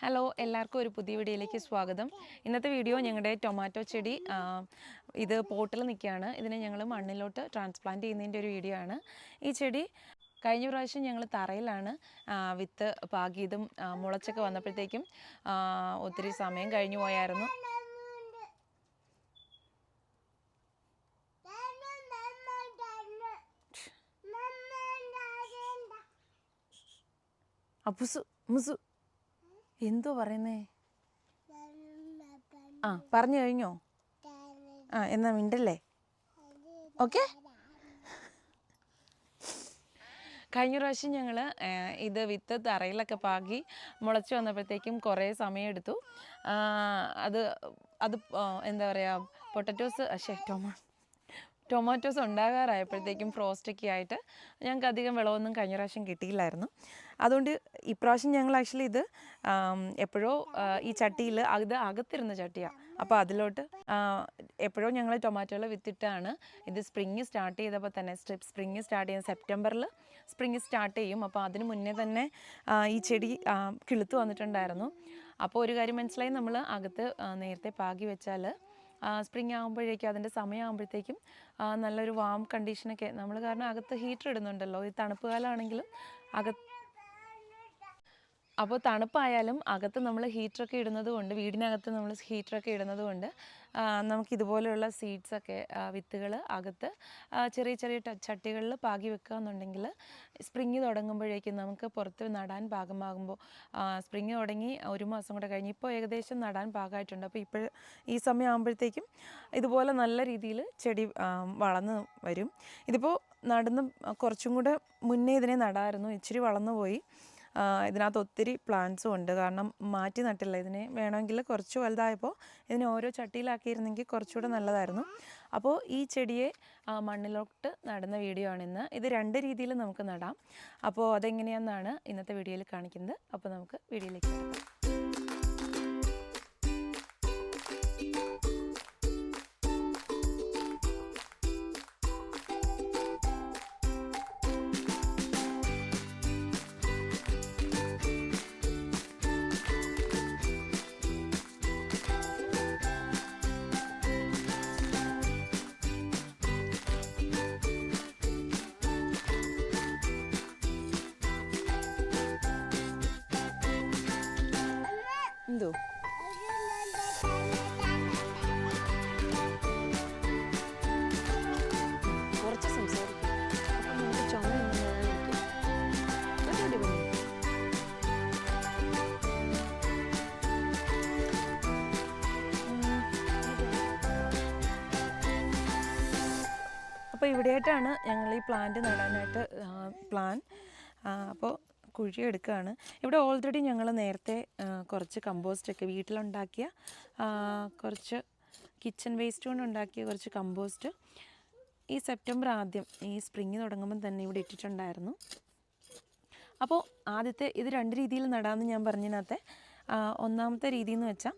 Hello എല്ലാവർക്കും ഒരു പുതിയ വീഡിയോയിലേക്ക് സ്വാഗതം. ഇന്നത്തെ വീഡിയോ ഞങ്ങളുടെ ടൊമാറ്റോ ചെടി ഇത് പോട്ടിൽ നിൽക്കുകയാണ്. ഇതിനെ ഞങ്ങൾ മണ്ണിലോട്ട് ട്രാൻസ്പ്ലാന്റ് ചെയ്യുന്നതിന്റെ ഒരു വീഡിയോ ആണ്. ഈ ചെടി കഴിഞ്ഞ പ്രാവശ്യം ഞങ്ങൾ തറയിലാണ് വിത്ത് പാകിയതും മുളച്ചൊക്കെ വന്നപ്പോഴത്തേക്കും ഒത്തിരി സമയം കഴിഞ്ഞു പോയായിരുന്നു. അപ്പുസു മുസു. എന്തോ പറയുന്നേ? ആ പറഞ്ഞു കഴിഞ്ഞോ? ആ എന്നാ മിണ്ടല്ലേ? ഓക്കെ? കഴിഞ്ഞ പ്രാവശ്യം ഞങ്ങൾ ഇത് വിത്ത് തറയിലൊക്കെ പാകി മുളച്ച് വന്നപ്പോഴത്തേക്കും കുറേ സമയമെടുത്തു. അത് അത് എന്താ പറയുക പൊട്ടറ്റോസ് പക്ഷേ ടൊമാ. ടൊമാറ്റോസ് ഉണ്ടാകാറായപ്പോഴത്തേക്കും ഫ്രോസ്റ്റൊക്കെ ആയിട്ട് ഞങ്ങൾക്ക് അധികം വിളവൊന്നും കഴിഞ്ഞ പ്രാവശ്യം കിട്ടിയില്ലായിരുന്നു. അതുകൊണ്ട് ഇപ്രാവശ്യം ഞങ്ങൾ ആക്ച്വലി ഇത് എപ്പോഴോ ഈ ചട്ടിയിൽ അത് അകത്തിരുന്ന ചട്ടിയാണ് അപ്പോൾ അതിലോട്ട് എപ്പോഴോ ഞങ്ങൾ ടൊമാറ്റോയിൽ വിത്തിട്ടാണ് ഇത് സ്പ്രിങ് സ്റ്റാർട്ട് ചെയ്തപ്പോൾ തന്നെ സ്പ്രിങ് സ്റ്റാർട്ട് ചെയ്യുന്ന സെപ്റ്റംബറിൽ സ്പ്രിങ് സ്റ്റാർട്ട് ചെയ്യും. അപ്പോൾ അതിന് മുന്നേ തന്നെ ഈ ചെടി കിളുത്ത് വന്നിട്ടുണ്ടായിരുന്നു. അപ്പോൾ ഒരു കാര്യം മനസ്സിലായി നമ്മൾ അകത്ത് നേരത്തെ പാകി വെച്ചാൽ സ്പ്രിങ് ആകുമ്പോഴേക്കും അതിന്റെ സമയമാകുമ്പോഴത്തേക്കും നല്ലൊരു വാം കണ്ടീഷനൊക്കെ നമ്മൾ കാരണം അകത്ത് ഹീറ്റർ ഇടുന്നുണ്ടല്ലോ. ഈ തണുപ്പ് കാലമാണെങ്കിലും അകത്ത് അപ്പോൾ തണുപ്പായാലും അകത്ത് നമ്മൾ ഹീറ്ററൊക്കെ ഇടുന്നത് കൊണ്ട് വീടിനകത്ത് നമ്മൾ ഹീറ്ററൊക്കെ ഇടുന്നത് കൊണ്ട് നമുക്ക് ഇതുപോലെയുള്ള സീഡ്സൊക്കെ വിത്തുകൾ അകത്ത് ചെറിയ ചെറിയ ചട്ടികളിൽ പാകി വെക്കുക എന്നുണ്ടെങ്കിൽ സ്പ്രിങ് തുടങ്ങുമ്പോഴേക്കും നമുക്ക് പുറത്ത് നടാൻ പാകമാകുമ്പോൾ സ്പ്രിങ് തുടങ്ങി ഒരു മാസം കൂടെ കഴിഞ്ഞ് ഇപ്പോൾ ഏകദേശം നടാൻ പാകമായിട്ടുണ്ട്. അപ്പോൾ ഇപ്പോൾ ഈ സമയം ആകുമ്പോഴത്തേക്കും ഇതുപോലെ നല്ല രീതിയിൽ ചെടി വളർന്ന് വരും. ഇതിപ്പോൾ നടന്ന് കുറച്ചും കൂടെ മുന്നേ ഇതിനെ നടായിരുന്നു. ഇച്ചിരി വളർന്നു പോയി. ഇതിനകത്ത് ഒത്തിരി പ്ലാന്റ്സും ഉണ്ട്. കാരണം മാറ്റി നട്ടില്ല. ഇതിനെ വേണമെങ്കിൽ കുറച്ച് വലുതായപ്പോൾ ഇതിനെ ഓരോ ചട്ടിയിലാക്കിയിരുന്നെങ്കിൽ കുറച്ചുകൂടെ നല്ലതായിരുന്നു. അപ്പോൾ ഈ ചെടിയെ മണ്ണിലോട്ട് നടുന്ന വീഡിയോ ആണ് ഇന്ന്. ഇത് രണ്ട് രീതിയിൽ നമുക്ക് നടാം. അപ്പോൾ അതെങ്ങനെയാണെന്നാണ് ഇന്നത്തെ വീഡിയോയിൽ കാണിക്കുന്നത്. അപ്പോൾ നമുക്ക് വീഡിയോയിലേക്ക് കിടക്കാം. എന്തോ. അപ്പോൾ ഇവിടെയായിട്ടാണ് ഞങ്ങൾ ഈ പ്ലാന്റ് നടാനായിട്ട് പ്ലാൻ അപ്പോൾ കുഴി എടുക്കുകയാണ് ഇവിടെ ഓൾറെഡി ഞങ്ങൾ നേരത്തെ കുറച്ച് കമ്പോസ്റ്റൊക്കെ വീട്ടിലുണ്ടാക്കിയ കുറച്ച് കിച്ചൺ വേസ്റ്റ് കൊണ്ട് ഉണ്ടാക്കിയ കുറച്ച് കമ്പോസ്റ്റ് ഈ സെപ്റ്റംബർ ആദ്യം ഈ സ്പ്രിങ് തുടങ്ങുമ്പം തന്നെ ഇവിടെ ഇട്ടിട്ടുണ്ടായിരുന്നു. അപ്പോൾ ആദ്യത്തെ ഇത് രണ്ട് രീതിയിൽ നടാമെന്ന് ഞാൻ പറഞ്ഞതിനകത്തെ ഒന്നാമത്തെ രീതി എന്ന് വെച്ചാൽ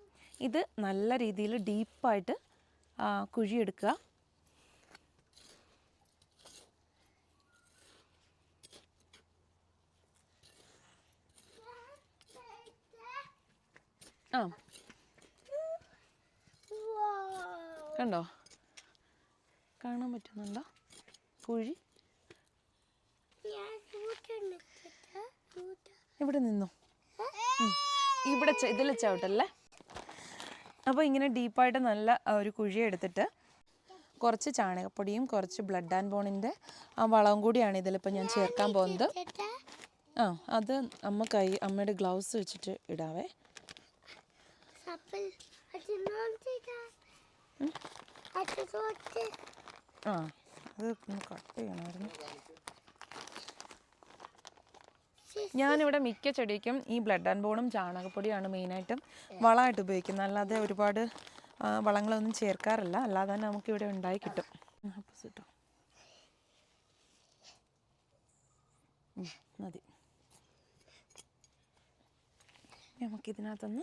ഇത് നല്ല രീതിയിൽ ഡീപ്പായിട്ട് കുഴിയെടുക്കുക. ആ. കണ്ടോ? കാണാൻ പറ്റുന്നുണ്ടോ? കുഴി. ഇവിടെ നിന്നു. ഇവിടെ ഇതിൽ ചവിട്ടല്ലേ? അപ്പോൾ ഇങ്ങനെ ഡീപ്പായിട്ട് നല്ല ഒരു കുഴി എടുത്തിട്ട് കുറച്ച് ചാണകപ്പൊടിയും കുറച്ച് ബ്ലഡ് ആൻഡ് ബോണിന്റെ ആ വളവും കൂടിയാണ് ഇതിലിപ്പോൾ ഞാൻ ചേർക്കാൻ പോകുന്നത്. ആ അത് അമ്മ കൈ അമ്മയുടെ ഗ്ലൗസ് വെച്ചിട്ട് ഇടാവേ. ആ അത് കട്ട് ചെയ്യണമായിരുന്നു. ഞാനിവിടെ മിക്ക ചെടിക്കും ഈ ബ്ലഡ് ആൻഡ് ബോണും ചാണകപ്പൊടിയാണ് മെയിനായിട്ടും വളമായിട്ട് ഉപയോഗിക്കുന്നത്. അല്ലാതെ ഒരുപാട് വളങ്ങളൊന്നും ചേർക്കാറില്ല. അല്ലാതെ തന്നെ നമുക്കിവിടെ ഉണ്ടായി കിട്ടും. ഓപ്പോസിറ്റോ മതി. നമുക്കിതിനകത്തൊന്ന്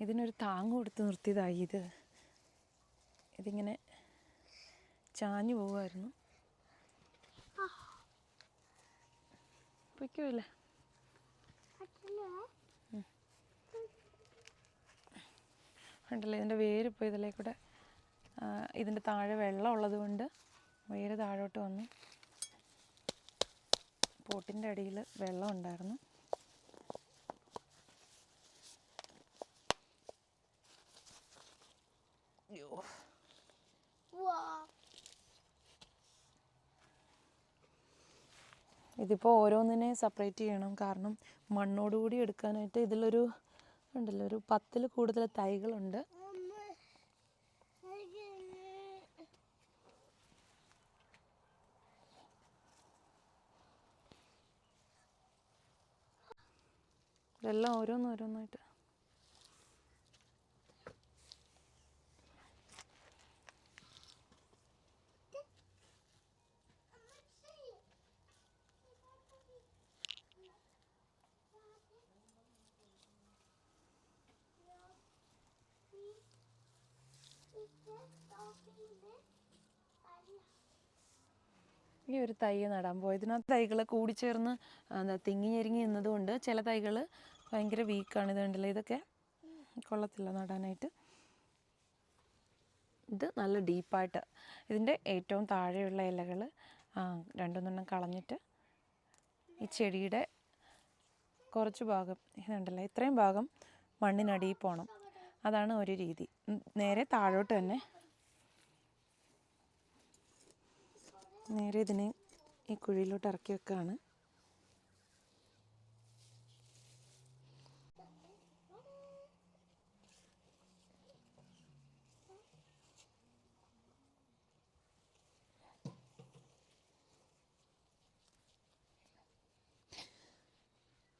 ഇതിനൊരു താങ്ങ് കൊടുത്ത് നിർത്തിയതായി ഇത്. ഇതിങ്ങനെ ചാഞ്ഞു പോവുമായിരുന്നു. പൊയ്ക്കൂല്ലേ അച്ഛൻ ഉണ്ടല്ലോ ഇതിന്റെ വേര് ഇപ്പോൾ ഇതിലേ കൂടെ ഇതിന്റെ താഴെ വെള്ളം ഉള്ളത് കൊണ്ട് വേര് താഴോട്ട് വന്നു. പോട്ടിന്റെ അടിയിൽ വെള്ളം ഉണ്ടായിരുന്നു. ഇതിപ്പോൾ ഓരോന്നിനെ സെപ്പറേറ്റ് ചെയ്യണം. കാരണം മണ്ണോടുകൂടി എടുക്കാനായിട്ട് ഇതിലൊരു ഉണ്ടല്ലോ ഒരു പത്തിൽ കൂടുതൽ തൈകളുണ്ട്. എല്ലാം ഓരോന്നോരോന്നായിട്ട് ഈ ഒരു തൈ നടാൻ പോയി. തൈകൾ തൈകൾ കൂടിച്ചേർന്ന് എന്താ തിങ്ങി ഞെരുങ്ങി നിന്നതുകൊണ്ട് ചില തൈകൾ ഭയങ്കര വീക്കാണ് ഇത് കണ്ടല്ലോ? ഇതൊക്കെ കൊള്ളത്തില്ല നടാനായിട്ട്. ഇത് നല്ല ഡീപ്പായിട്ട് ഇതിന്റെ ഏറ്റവും താഴെയുള്ള ഇലകൾ രണ്ടുമൂന്നെണ്ണം കളഞ്ഞിട്ട് ഈ ചെടിയുടെ കുറച്ച് ഭാഗം ഇതുണ്ടല്ലോ ഇത്രയും ഭാഗം മണ്ണിനടിയിൽ പോകണം അതാണ് ഒരു രീതി. നേരെ താഴോട്ട് തന്നെ. നേരെ ഇതിനെ ഈ കുഴിയിലോട്ട് ഇറക്കി വെക്കുകയാണ്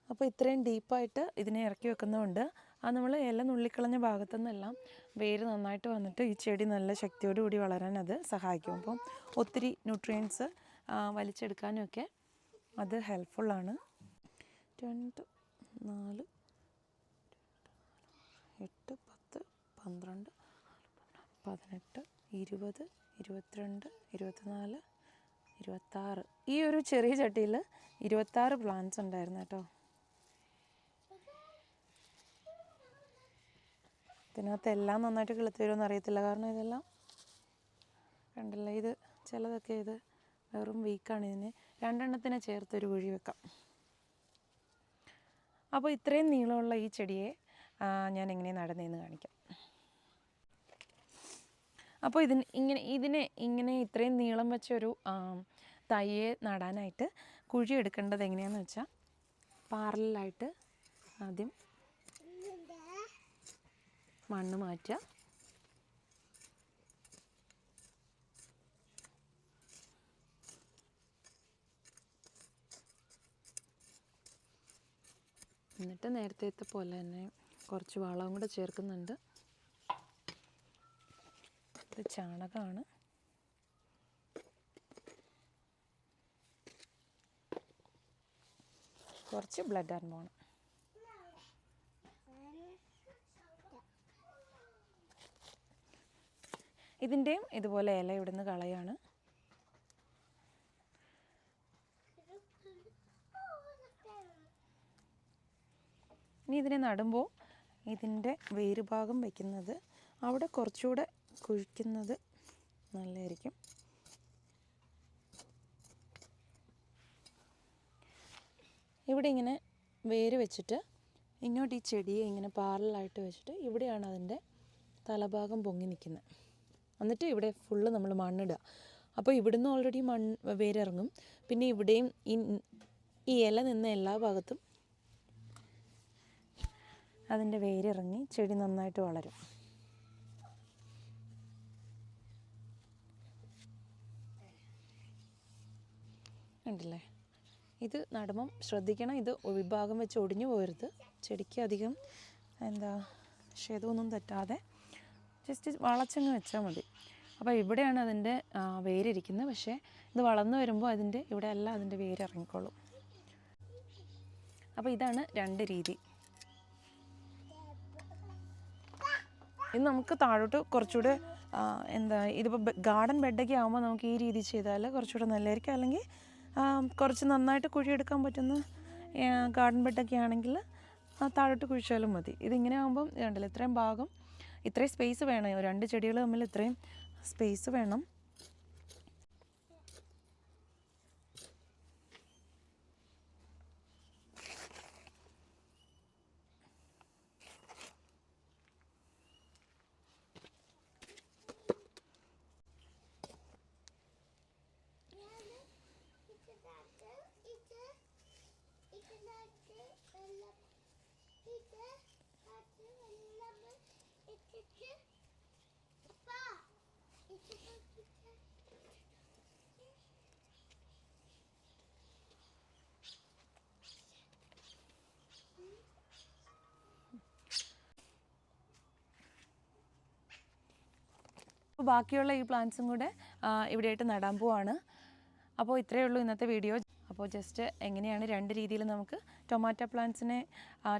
അപ്പോൾ ഇത്രയും ഡീപ്പായിട്ട് ഇതിനെ ഇറക്കി വെക്കുന്നതുകൊണ്ട് ആ നമ്മൾ ഇല നുള്ളിക്കളഞ്ഞ ഭാഗത്തു നിന്നെല്ലാം വേര് നന്നായിട്ട് വന്നിട്ട് ഈ ചെടി നല്ല ശക്തിയോടുകൂടി വളരാൻ അത് സഹായിക്കും. അപ്പം ഒത്തിരി ന്യൂട്രിയൻസ് വലിച്ചെടുക്കാനൊക്കെ അത് ഹെൽപ്ഫുള്ളാണ് രണ്ട് നാല് എട്ട് പത്ത് പന്ത്രണ്ട് പതിനെട്ട് ഇരുപത് ഇരുപത്തിരണ്ട് ഇരുപത്തിനാല് ഇരുപത്താറ്. ഈ ഒരു ചെറിയ ചട്ടിയിൽ ഇരുപത്താറ് പ്ലാന്റ്സ് ഉണ്ടായിരുന്നു കേട്ടോ. ഇതിനകത്ത് എല്ലാം നന്നായിട്ട് കിളുത്ത് വരുമെന്ന് അറിയത്തില്ല. കാരണം ഇതെല്ലാം കണ്ടില്ല? ഇത് ചിലതൊക്കെ ഇത് വെറും വീക്കാണ് ഇതിന്. രണ്ടെണ്ണത്തിനെ ചേർത്തൊരു കുഴി വെക്കാം. അപ്പോൾ ഇത്രയും നീളമുള്ള ഈ ചെടിയെ ഞാൻ എങ്ങനെ നടന്നേന്ന് കാണിക്കാം. അപ്പോൾ ഇതിന് ഇങ്ങനെ ഇതിനെ ഇങ്ങനെ ഇത്രയും നീളം വെച്ചൊരു തയ്യെ നടാനായിട്ട് കുഴി എടുക്കേണ്ടത് എങ്ങനെയാണെന്ന് വെച്ചാൽ പാറലായിട്ട് ആദ്യം മണ്ണ് മാറ്റുക. എന്നിട്ട് നേരത്തെ പോലെ തന്നെ കുറച്ച് വളവും കൂടെ ചേർക്കുന്നുണ്ട്. ഇത് ചാണകമാണ്. കുറച്ച് ബ്ലഡ് ആൻഡ് ഇതിന്റെയും ഇതുപോലെ ഇല ഇവിടുന്ന് കളയാണ്. ഇനി ഇതിനെ നടുമ്പോൾ ഇതിന്റെ വേര് ഭാഗം വയ്ക്കുന്നത് അവിടെ കുറച്ചുകൂടെ കുഴിക്കുന്നത് നല്ലതായിരിക്കും. ഇവിടെ ഇങ്ങനെ വേര് വെച്ചിട്ട് ഇങ്ങോട്ട് ഈ ചെടിയെ ഇങ്ങനെ പാറലായിട്ട് വെച്ചിട്ട് ഇവിടെയാണ് അതിന്റെ തലഭാഗം പൊങ്ങി നിൽക്കുന്നത്. എന്നിട്ട് ഇവിടെ ഫുള്ള് നമ്മൾ മണ്ണിടുക. അപ്പോൾ ഇവിടുന്ന് ഓൾറെഡി മണ്ണ് വേരിറങ്ങും. പിന്നെ ഇവിടെയും ഈ ഈ ഇല നിന്ന എല്ലാ ഭാഗത്തും അതിന്റെ വേരിറങ്ങി ചെടി നന്നായിട്ട് വളരും. ഉണ്ടല്ലേ ഇത് നടുമ്പം ശ്രദ്ധിക്കണം. ഇത് വിഭാഗം വെച്ച് ഒടിഞ്ഞു പോകരുത് ചെടിക്ക് അധികം എന്താ ക്ഷേതമൊന്നും തെറ്റാതെ ജസ്റ്റ് വളച്ചങ്ങ് വെച്ചാൽ മതി. അപ്പോൾ ഇവിടെയാണ് അതിന്റെ വേരിരിക്കുന്നത്. പക്ഷേ ഇത് വളർന്നു വരുമ്പോൾ അതിന്റെ ഇവിടെ എല്ലാം അതിന്റെ വേര് ഇറങ്ങിക്കോളും. അപ്പോൾ ഇതാണ് രണ്ട് രീതി. ഇത് നമുക്ക് താഴോട്ട് കുറച്ചുകൂടെ എന്താ ഇതിപ്പോൾ ഗാർഡൻ ബെഡൊക്കെ ആകുമ്പോൾ നമുക്ക് ഈ രീതി ചെയ്താൽ കുറച്ചുകൂടെ നല്ലതായിരിക്കും. അല്ലെങ്കിൽ കുറച്ച് നന്നായിട്ട് കുഴിയെടുക്കാൻ പറ്റുന്ന ഗാർഡൻ ബെഡൊക്കെ ആണെങ്കിൽ താഴോട്ട് കുഴിച്ചാലും മതി. ഇതിങ്ങനെ ആകുമ്പം കണ്ടില്ല ഇത്രയും ഭാഗം ഇത്രയും സ്പേസ് വേണം. രണ്ട് ചെടികൾ തമ്മിൽ ഇത്രയും സ്പേസ് വേണം. ബാക്കിയുള്ള ഈ പ്ലാന്റ്സും കൂടെ ഇവിടെയായിട്ട് നടാൻ പോവാണ്. അപ്പോൾ ഇത്രയേ ഉള്ളൂ ഇന്നത്തെ വീഡിയോ അപ്പോൾ ജസ്റ്റ് എങ്ങനെയാണ് രണ്ട് രീതിയിൽ നമുക്ക് ടൊമാറ്റോ പ്ലാന്റ്സിനെ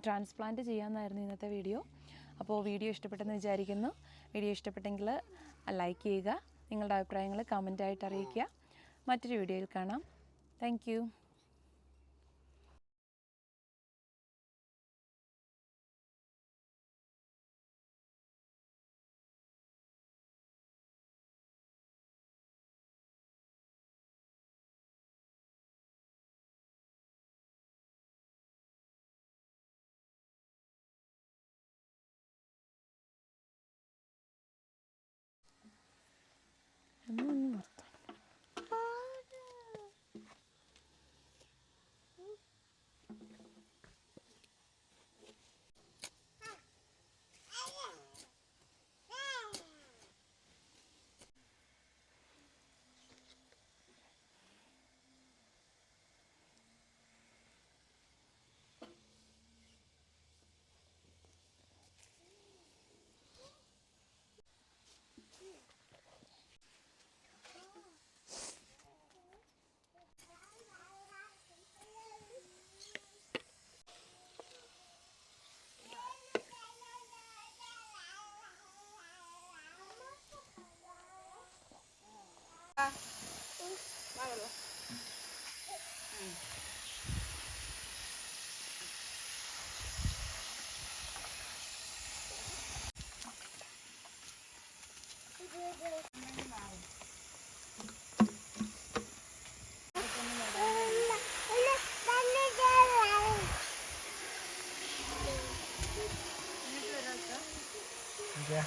ട്രാൻസ്പ്ലാന്റ് ചെയ്യാമെന്നായിരുന്നു ഇന്നത്തെ വീഡിയോ അപ്പോൾ വീഡിയോ ഇഷ്ടപ്പെട്ടെന്ന് വിചാരിക്കുന്നു. വീഡിയോ ഇഷ്ടപ്പെട്ടെങ്കിൽ ലൈക്ക് ചെയ്യുക നിങ്ങളുടെ അഭിപ്രായങ്ങൾ കമന്റായിട്ട് അറിയിക്കുക. മറ്റൊരു വീഡിയോയിൽ കാണാം. താങ്ക് 对。